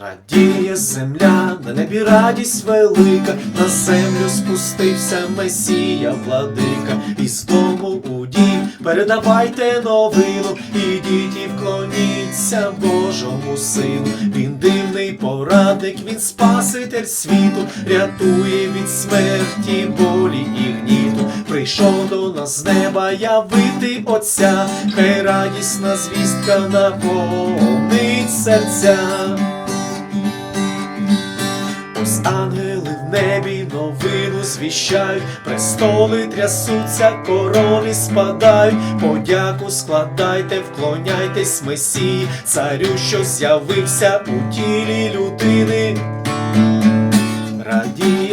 Радіє земля, на небі радість велика, на землю спустився Месія владика, і з дому у дім передавайте новину, ідіть і вклоніться Божому сину. Він дивний порадник, він спаситель світу, рятує від смерті, болі і гніту. Прийшов до нас з неба явити Отця, хай радісна звістка наповнить серця. Ось ангели в небі новину звіщають, престоли трясуться, корони спадають, подяку складайте, вклоняйтесь Месії, царю, що з'явився у тілі людини.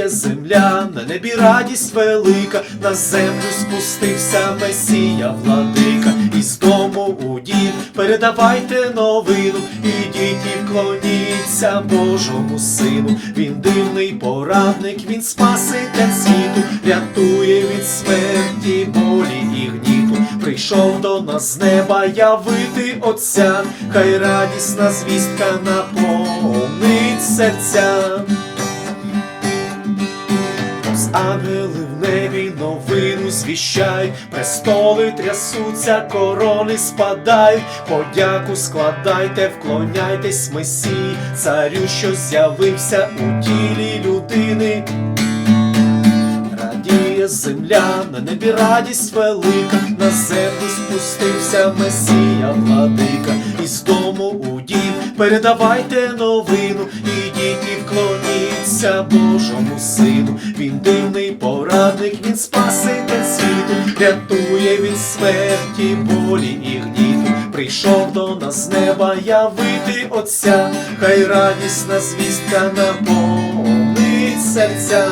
Радіє земля, на небі радість велика, на землю спустився Месія владика, і з дому у дім передавайте новину, ідіть і вклоніться Божому сину. Він дивний порадник, він спаситель світу, рятує від смерті, болі і гніту. Прийшов до нас з неба явити Отця, хай радісна звістка наповнить серця. Ангели в небі новину звіщають, престоли трясуться, корони спадають, подяку складайте, вклоняйтесь Месії, царю, що з'явився у тілі людини. Радіє земля, на небі радість велика, на землю спустився Месія владика, і з дому у дім передавайте новину, ідіть і вклоніться Божому сину. Він дивний порадник, він спаситель світу, рятує від смерті, болі і гніту. Прийшов до нас неба явити Отця, хай радісна звістка наповнить серця.